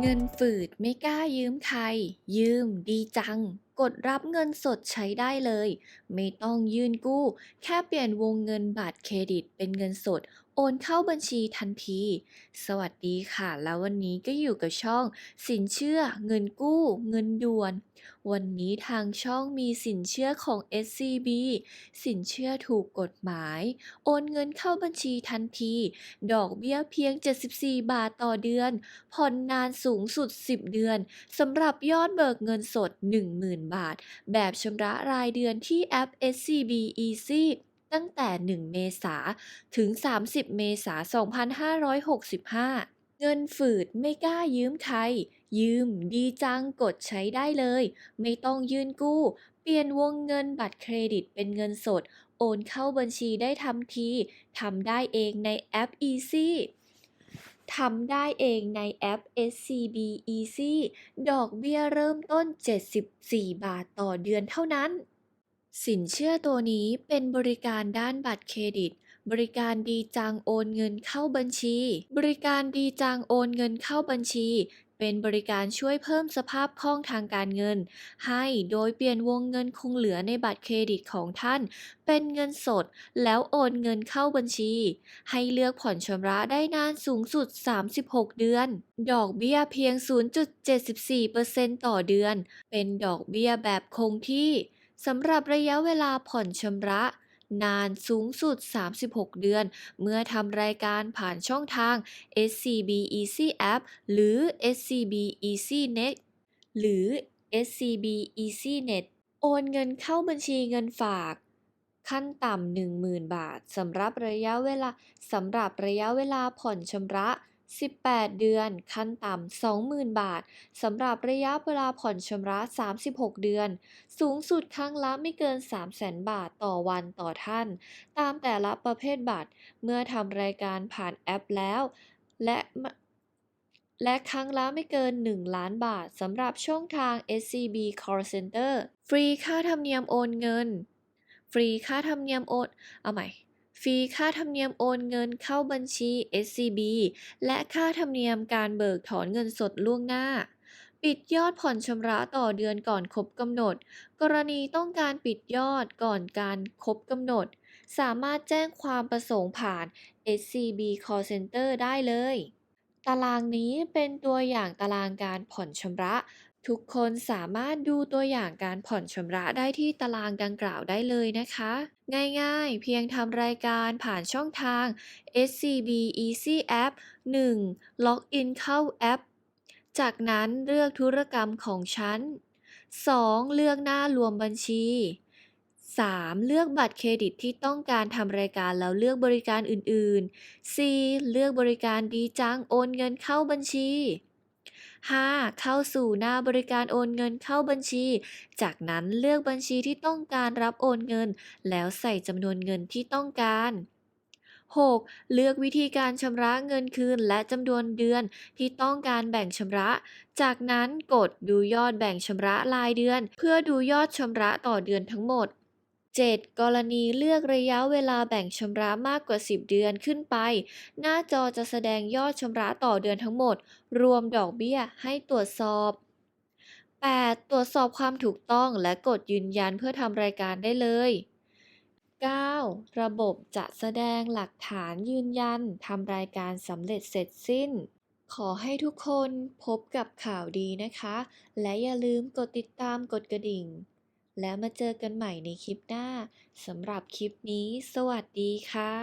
เงินฝืดไม่กล้ายืมใคร ยืมดีจัง กดรับเงินสดใช้ได้เลย ไม่ต้องยื่นกู้ แค่เปลี่ยนวงเงินบัตรเครดิตเป็นเงินสด โอนเข้าบัญชีทันที สวัสดีค่ะ แล้ววันนี้ก็อยู่กับช่อง สินเชื่อ เงินกู้ เงินด่วน วันนี้ทางช่องมีสินเชื่อของ SCB สินเชื่อถูกกฎหมาย โอนเงินเข้าบัญชีทันที ดอกเบี้ยเพียง 74 บาทต่อเดือน ผ่อนนานสูงสุด 10 เดือนสำหรับยอดเบิกเงินสด 10,000 บาท แบบชำระรายเดือนที่แอป SCB Easy ตั้งแต่ 1 เมษาถึง 30 เมษายน2565 เงินฝืดไม่กล้ายืมใคร ยืมดีจังกดใช้ได้เลย ไม่ต้องยื่นกู้ เปลี่ยนวงเงินบัตรเครดิตเป็นเงินสด โอนเข้าบัญชีได้ทันทีทำได้เองในแอป Easy ทำได้เองในแอป SCB Easy ดอกเบี้ยเริ่มต้น 74 บาทต่อเดือนเท่านั้น สินเชื่อตัวนี้เป็นบริการด้านบัตรเครดิต บริการดีจังโอนเงินเข้าบัญชี บริการดีจังโอนเงินเข้าบัญชี เป็นบริการช่วยเพิ่มสภาพคล่องทางการเงิน ให้โดยเปลี่ยนวงเงินคงเหลือในบัตรเครดิตของท่าน เป็นเงินสดแล้วโอนเงินเข้าบัญชี ให้เลือกผ่อนชำระได้นานสูงสุด 36 เดือน ดอกเบี้ยเพียง 0.74%ต่อเดือน เป็นดอกเบี้ยแบบคงที่ สำหรับระยะเวลาผ่อนชำระ นานสูงสุด 36 เดือน เมื่อทำรายการผ่านช่องทาง SCB Easy App หรือ SCB Easy Net หรือ SCB Easy Net โอนเงินเข้าบัญชีเงินฝาก ขั้นต่ำ10,000 บาทสำหรับระยะเวลาสำหรับระยะเวลาผ่อนชำระ 18 เดือน ขั้นต่ำ 20,000 บาท สำหรับระยะเวลาผ่อนชำระ 36 เดือน สูงสุดครั้งละไม่เกิน 300,000 บาทต่อวันต่อท่าน ตามแต่ละประเภทบัตร เมื่อทำรายการผ่านแอปแล้ว และและครั้งละไม่เกิน 1 ล้านบาทสำหรับช่องทาง SCB Call Center ฟรีค่าธรรมเนียมโอนเงิน ฟรีค่าธรรมเนียมโอน เอาใหม่ ฟรีค่าธรรมเนียมโอนเงินเข้าบัญชี SCB และค่าธรรมเนียมการเบิกถอนเงินสดล่วงหน้า ปิดยอดผ่อนชำระต่อเดือนก่อนครบกำหนด กรณีต้องการปิดยอดก่อนการครบกำหนด สามารถแจ้งความประสงค์ผ่าน SCB Call Center ได้เลย ตารางนี้เป็นตัวอย่างตารางการผ่อนชำระ ทุกคนสามารถดูตัวอย่างการผ่อนชำระได้ที่ตารางดังกล่าวได้เลยนะคะ ง่ายๆ เพียงทำรายการผ่านช่องทาง SCB Easy App 1. ล็อกอินเข้าแอป จากนั้นเลือกธุรกรรมของฉัน 2. เลือกหน้ารวมบัญชี 3. เลือกบัตรเครดิตที่ต้องการทำรายการแล้วเลือกบริการอื่นๆ 4. เลือกบริการดีจังโอนเงินเข้าบัญชี 5. เข้าสู่หน้าบริการโอนเงินเข้าบัญชี จากนั้นเลือกบัญชีที่ต้องการรับโอนเงิน แล้วใส่จำนวนเงินที่ต้องการ 6. เลือกวิธีการชำระเงินคืนและจำนวนเดือนที่ต้องการแบ่งชำระ จากนั้นกดดูยอดแบ่งชำระรายเดือน เพื่อดูยอดชำระต่อเดือนทั้งหมด 7. กรณีเลือกระยะเวลาแบ่งชำระมากกว่า 10 เดือนขึ้นไป หน้าจอจะแสดงยอดชำระต่อเดือนทั้งหมด รวมดอกเบี้ยให้ตรวจสอบ 8. ตรวจสอบความถูกต้องและกดยืนยันเพื่อทำรายการได้เลย 9. ระบบจะแสดงหลักฐานยืนยันทำรายการสำเร็จเสร็จสิ้น ขอให้ทุกคนพบกับข่าวดีนะคะ และอย่าลืมกดติดตามกดกระดิ่ง แล้วมาเจอกันใหม่ในคลิปหน้า สำหรับคลิปนี้ สวัสดีค่ะ